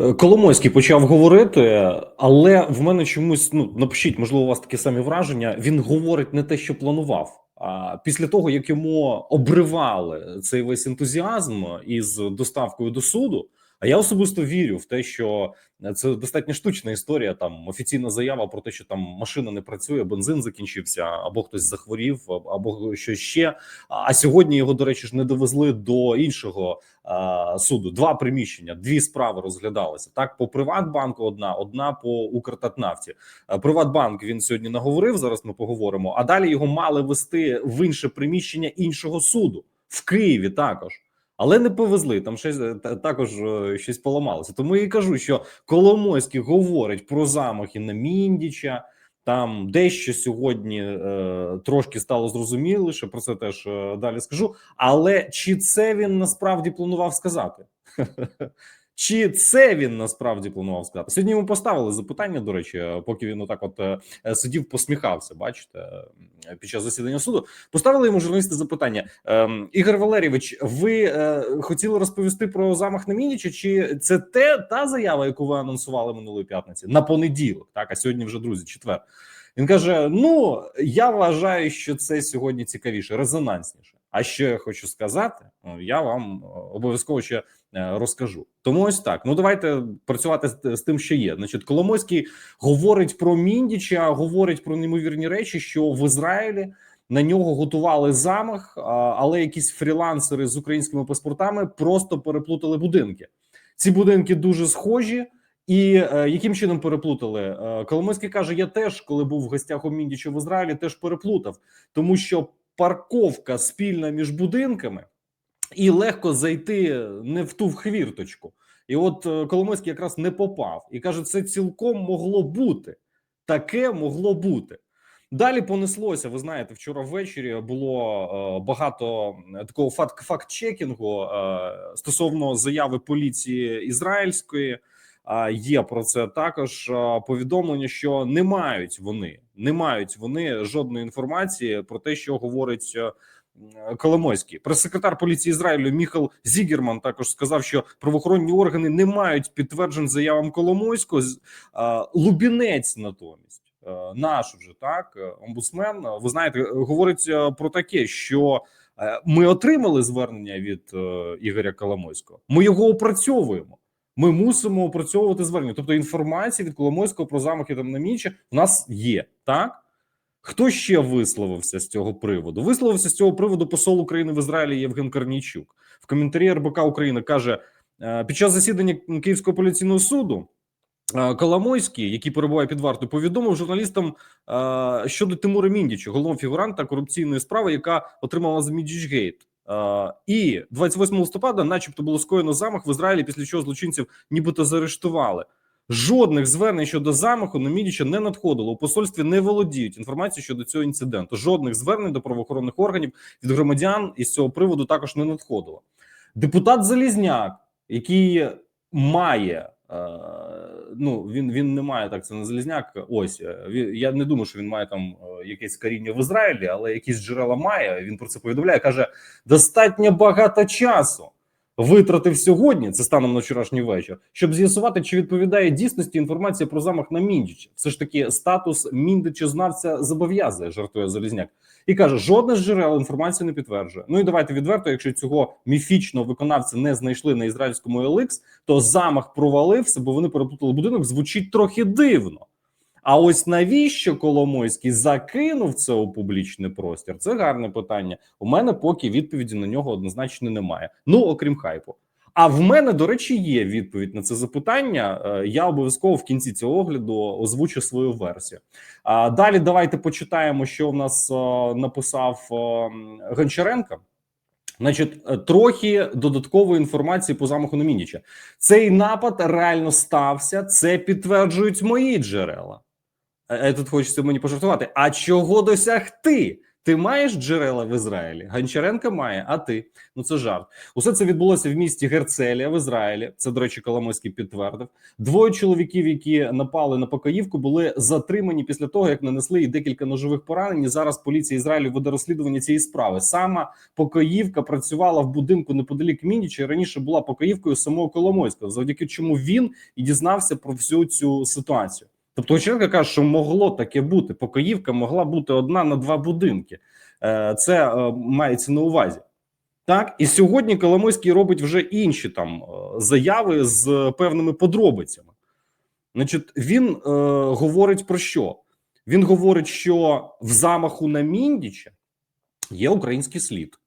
Е, Коломойський почав говорити, але в мене чомусь ну напишіть, можливо, у вас такі самі враження. Він говорить не те, що планував. А після того як йому обривали цей весь ентузіазм із доставкою до суду. А я особисто вірю в те, що це достатньо штучна історія. Там офіційна заява про те, що там машина не працює, бензин закінчився, або хтось захворів, або щось ще. А сьогодні його, до речі, ж не довезли до іншого а, суду. Два приміщення, дві справи розглядалися. Так, по Приватбанку одна, одна по Укртатнафті. Приватбанк він сьогодні наговорив. Зараз ми поговоримо. А далі його мали вести в інше приміщення іншого суду в Києві також. Але не повезли там щось також щось поламалося. Тому я і кажу, що Коломойський говорить про замахи на Міндіча. Там дещо сьогодні е, трошки стало зрозуміліше. Про це теж е, далі скажу. Але чи це він насправді планував сказати? Чи це він насправді планував сказати? Сьогодні йому поставили запитання. До речі, поки він отак, от е, сидів, посміхався. Бачите, е, під час засідання суду поставили йому журналісти запитання. Ем, Ігор Валерійович, ви е, хотіли розповісти про замах на Мініча? Чи це те та заява, яку ви анонсували минулої п'ятниці на понеділок? Так, а сьогодні вже друзі, четвер. Він каже: Ну я вважаю, що це сьогодні цікавіше, резонансніше. А що я хочу сказати, я вам обов'язково ще розкажу. Тому ось так. Ну давайте працювати з, з тим, що є. Значить, Коломойський говорить про Міндіча, говорить про неймовірні речі, що в Ізраїлі на нього готували замах, але якісь фрілансери з українськими паспортами просто переплутали будинки. Ці будинки дуже схожі. І е, яким чином переплутали? Е, Коломойський каже: Я теж, коли був в гостях у Міндіча в Ізраїлі, теж переплутав, тому що парковка спільна між будинками, і легко зайти не в ту хвірточку. І от е, Коломойський якраз не попав і каже: це цілком могло бути. Таке могло бути. Далі понеслося. Ви знаєте, вчора ввечері було е, багато такого факт-чекінгу е, стосовно заяви поліції ізраїльської. А є про це також повідомлення, що не мають вони, не мають вони жодної інформації про те, що говорить Коломойський. Прес-секретар поліції Ізраїлю Міхал Зігерман також сказав, що правоохоронні органи не мають підтверджень заявам Коломойського. Лубінець натомість. Наш вже так омбудсмен. Ви знаєте, говорить про таке, що ми отримали звернення від Ігоря Коломойського. Ми його опрацьовуємо. Ми мусимо опрацьовувати звернення. Тобто інформація від Коломойського про замахи там на Мічі в нас є так. Хто ще висловився з цього приводу? Висловився з цього приводу посол України в Ізраїлі Євген Карнійчук. В коментарі РБК України каже: під час засідання Київського поліційного суду Коломойський, який перебуває під вартою, повідомив журналістам щодо Тимура Міндіча, головного фігуранта корупційної справи, яка отримала за Мідічгейт. Uh, і 28 листопада, начебто, було скоєно замах в Ізраїлі, після чого злочинців нібито заарештували. Жодних звернень щодо замаху на Мідіча не надходило. У посольстві не володіють інформацією щодо цього інциденту. Жодних звернень до правоохоронних органів від громадян із цього приводу також не надходило. Депутат Залізняк, який має. Ну він він не має так. Це не залізняк. Ось він, я не думаю, що він має там якесь коріння в Ізраїлі, але якісь джерела має. Він про це повідомляє. Каже: достатньо багато часу витратив сьогодні, це станом на вчорашній вечір, щоб з'ясувати, чи відповідає дійсності інформація про замах на Міндіча. Все ж таки, статус міндичознавця зобов'язує, жартує Залізняк, і каже: жодне з джерел інформацію не підтверджує. Ну і давайте відверто, якщо цього міфічного виконавця не знайшли на ізраїльському OLX, то замах провалився, бо вони переплутали будинок. Звучить трохи дивно. А ось навіщо Коломойський закинув це у публічний простір? Це гарне питання. У мене поки відповіді на нього однозначно немає. Ну окрім хайпу. А в мене, до речі, є відповідь на це запитання. Е, я обов'язково в кінці цього огляду озвучу свою версію. А далі давайте почитаємо, що в нас е, написав е, Гончаренко. Значить, трохи додаткової інформації по замаху на Мініча. Цей напад реально стався. Це підтверджують мої джерела. Тут хочеться мені пожартувати. А чого досягти? Ти маєш джерела в Ізраїлі? Гончаренко має, а ти? Ну це жарт. Усе це відбулося в місті Герцелія в Ізраїлі. Це, до речі, Коломойський підтвердив. Двоє чоловіків, які напали на Покоївку, були затримані після того, як нанесли їй декілька ножових поранень. І Зараз поліція Ізраїлю веде розслідування цієї справи. Сама Покоївка працювала в будинку неподалік Мініча. і Раніше була Покоївкою самого Коломойського, завдяки чому він і дізнався про всю цю ситуацію. Тобто Гончаренко каже, що могло таке бути. Покоївка могла бути одна на два будинки. Е, Це е, мається на увазі. Так, і сьогодні Коломойський робить вже інші там е, заяви з певними подробицями. Значить, він е, говорить про що? Він говорить, що в замаху на Міндіча є український слід.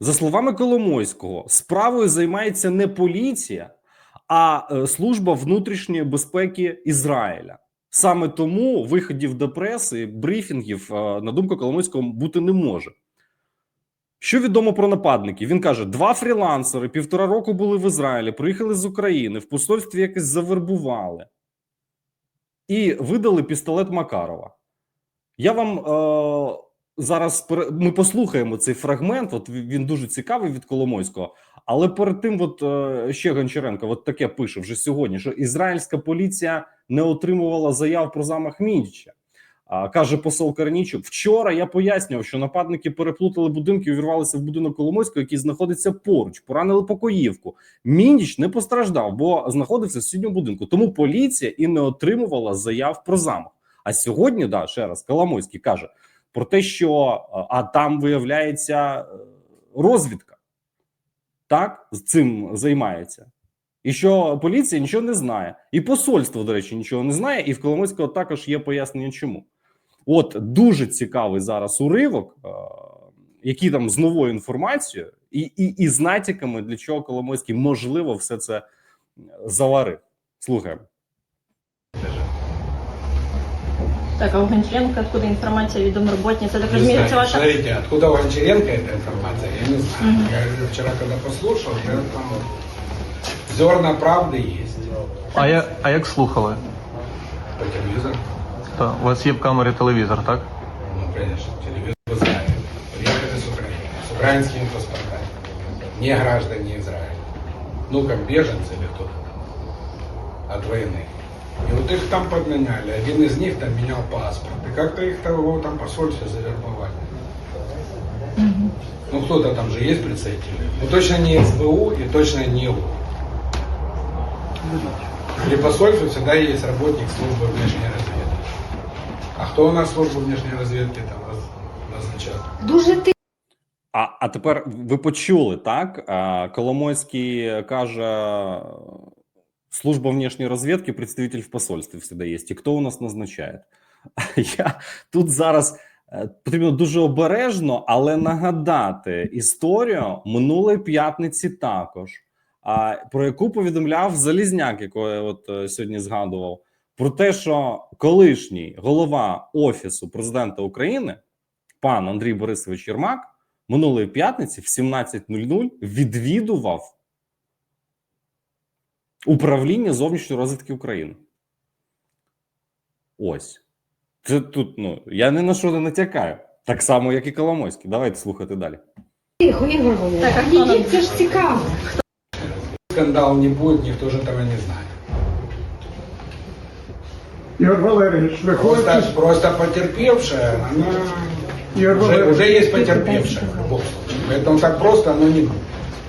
За словами Коломойського, справою займається не поліція, а е, служба внутрішньої безпеки Ізраїля. Саме тому виходів до преси, брифінгів, е, на думку Коломойського, бути не може. Що відомо про нападників? Він каже: два фрілансери півтора року були в Ізраїлі, приїхали з України, в посольстві якось завербували і видали пістолет Макарова. Я вам е, зараз ми послухаємо цей фрагмент. От він він дуже цікавий від Коломойського. Але перед тим, от е, ще Гончаренко, от таке пише вже сьогодні: що ізраїльська поліція не отримувала заяв про замах Міндіча. А, каже посол Карнічук. Вчора я пояснював, що нападники переплутали будинки, увірвалися в будинок Коломойського, який знаходиться поруч, поранили покоївку. Міндіч не постраждав, бо знаходився в сусідньому будинку. Тому поліція і не отримувала заяв про замах. А сьогодні, да, ще раз, Коломойський каже про те, що а, а там виявляється е, розвідка, так з цим займається. І що поліція нічого не знає, і посольство, до речі, нічого не знає, і в Коломойського також є пояснення, чому. От дуже цікавий зараз уривок, е, який там з новою інформацією, і, і, і з натяками, для чого Коломойський можливо все це заварив. Слухаємо. Так, а у Гончаренко откуда информация о домработнице? Я так Не разумею, знаю. это ваша... Смотрите, откуда у Гончаренко эта информация, я не знаю. Мгм. Я говорю, вчера, когда послушал, я там вот, зерна правды есть А, я, а як слухали? по телевизору. Та, у вас є в камері телевізор, так? Ну, конечно, телевизор в Израиле. Приехали с Украины, с украинскими паспортами. Не граждане Израиля. Ну, как беженцы или кто-то там от войны. И вот их там подменяли. Один из них там менял паспорт. И как-то их того там посольство завербовали. Ну, кто-то там же есть представители. Ну, точно не СБУ и точно не УР. При посольстве всегда есть работник службы внешней разведки. А кто у нас службу внешней разведки там назначает? Дуже ти А, а тепер ви почули, так? Коломойський каже, служба внешней разведки, представитель в посольстві всегда є. І хто у нас назначає? Я тут зараз е, потрібно дуже обережно, але нагадати історію минулої п'ятниці також, про яку повідомляв Залізняк, якого я от е, сьогодні згадував, про те, що колишній голова Офісу президента України, пан Андрій Борисович Єрмак, минулої п'ятниці в 17.00 відвідував управління зовнішньої розвідки України. Ось. Це тут, ну, я ні на що не натякаю. Так само, як і Коломойський. Давайте слухати далі. тихо, Ігор Володимирович. Так, а хто нам- це ж цікаво. Скандал не будет, никто же этого не знает. Ігор Валерійович, Просто, виходить, просто потерпевшая, она Ігор уже, Валерійович, уже есть потерпевшая в любом случае. Поэтому так просто оно не будет.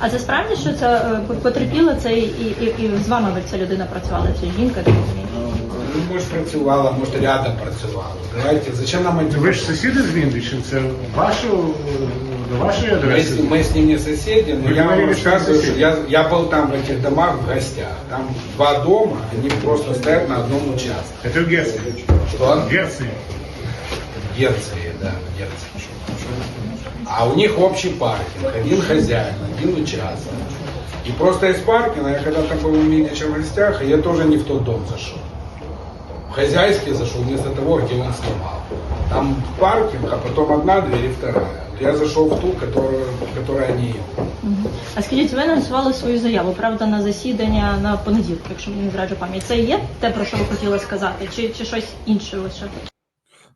А це справді, що це е, потерпіла це і, і, і з вами ви ця людина працювала, ця жінка, так розумію? Ну, может, працювала, может, рядом працювала. Давайте, зачем нам эти ви ж сусіди з Вінниччини, це вашу, до вашої Мы с, адреси. мы с ним не соседи, но Вы я вам говорили, что рассказываю, соседи. что я, я был там в этих домах в гостях. Там два дома, они просто стоят на одном участке. Це в Герцені. Что? В Герцені. В Герции, да, в Герции. А у них общий паркинг, один хозяин, один участок. И просто из паркинга, я когда там был у Митича в гостях, я тоже не в тот дом зашел. В хозяйский зашел вместо того, где он снимал. Там паркинг, а потом одна дверь и вторая. Я зашел в ту, которую, в которой они А скажіть, ви анонсували свою заяву, правда, на засідання на понеділок, якщо мені зраджу пам'ять. Це є те, про що ви хотіли сказати, чи, чи щось інше лише?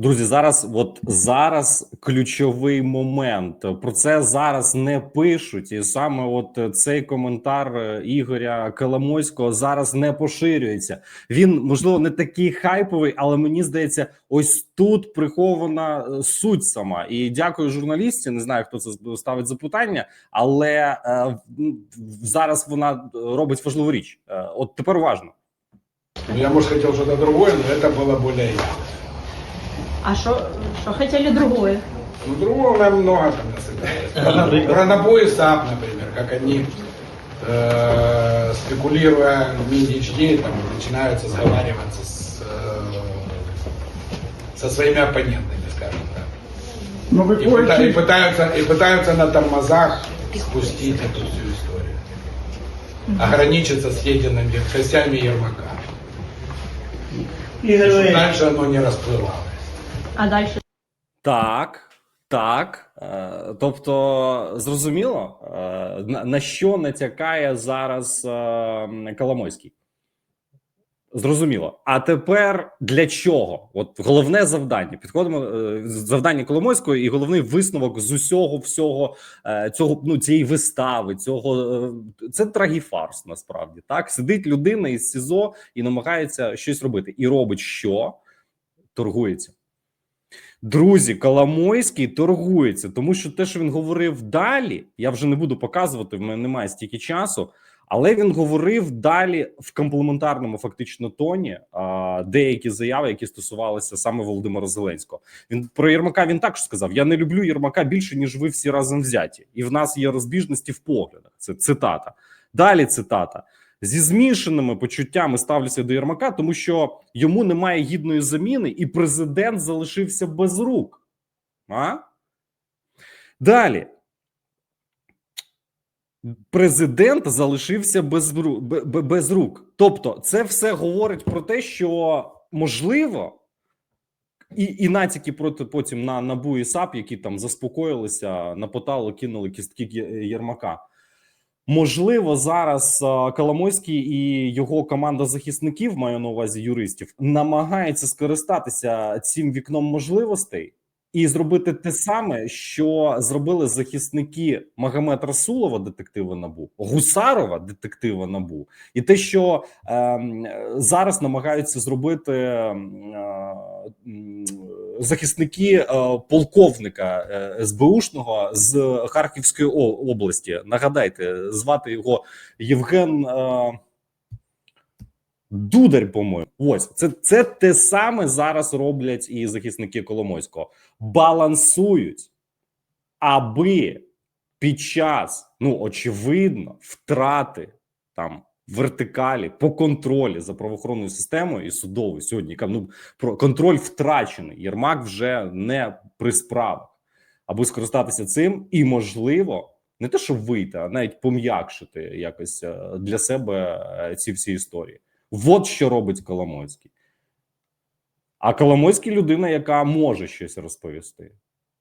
Друзі, зараз, от зараз ключовий момент. Про це зараз не пишуть, і саме от цей коментар е, Ігоря Коломойського зараз не поширюється. Він можливо не такий хайповий, але мені здається, ось тут прихована е, суть сама. І дякую журналісті. Не знаю, хто це ставить запитання, але е, зараз вона робить важливу річ. Е, от тепер уважно. Ну, я, может, хотел что-то другое, но это было более явно. А що, що хотіли другое? Ну, другого нам много там насыпали. Бронобой и САП, например, как они, э, спекулируя в MinDHD, там, начинают сговариваться с, э, со своими оппонентами, скажем так. Ну, И, пыта- и пытаются, и пытаются на тормозах спустить эту всю историю. Ограничиться съеденными костями Ермака. Дальше оно не расплывалось. А далі Так, так. Е, тобто, зрозуміло, е, на, що натякає зараз е, Коломойський? Зрозуміло. А тепер для чого? От головне завдання. Підходимо завдання Коломойського і головний висновок з усього всього цього ну цієї вистави. Цього це трагіфарс. Насправді так сидить людина із СІЗО і намагається щось робити, і робить що торгується. Друзі, Коломойський торгується, тому що те, що він говорив далі, я вже не буду показувати. В мене немає стільки часу, але він говорив далі в комплементарному фактично тоні а, деякі заяви, які стосувалися саме Володимира Зеленського. Він про Єрмака він також сказав: Я не люблю Єрмака більше ніж ви всі разом взяті, і в нас є розбіжності в поглядах. Це цитата. Далі цитата. Зі змішаними почуттями ставлюся до Єрмака, тому що йому немає гідної заміни, і президент залишився без рук. А? Далі. Президент залишився без, без рук. Тобто, це все говорить про те, що можливо, і, і натяки проти потім на набу і САП, які там заспокоїлися, напотали, кинули кістки Єрмака. Можливо, зараз а, Коломойський і його команда захисників, маю на увазі юристів, намагається скористатися цим вікном можливостей і зробити те саме, що зробили захисники Магомед Расулова, детектива набу, Гусарова, детектива набу, і те, що ем, зараз намагаються зробити ем, е, захисники е, полковника е, СБУшного з Харківської області. Нагадайте, звати його Євген. Е, Дудар, по-моєму, ось це, це те саме зараз роблять і захисники Коломойського. Балансують, аби під час, ну очевидно, втрати там вертикалі по контролі за правоохоронною системою і судовою сьогодні. Ну про контроль втрачений. Єрмак вже не при справах, аби скористатися цим і можливо. Не те, щоб вийти, а навіть пом'якшити якось е, для себе е, ці всі історії. От що робить Коломойський. А Коломойський людина, яка може щось розповісти.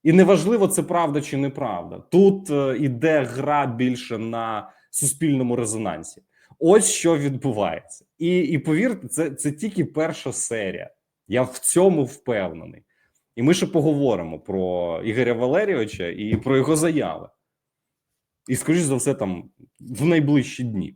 І неважливо, це правда чи неправда. Тут е, іде гра більше на суспільному резонансі. Ось що відбувається. І, і повірте, це, це тільки перша серія. Я в цьому впевнений. І ми ще поговоримо про Ігоря Валерійовича і про його заяви. І, скоріш за все, там в найближчі дні.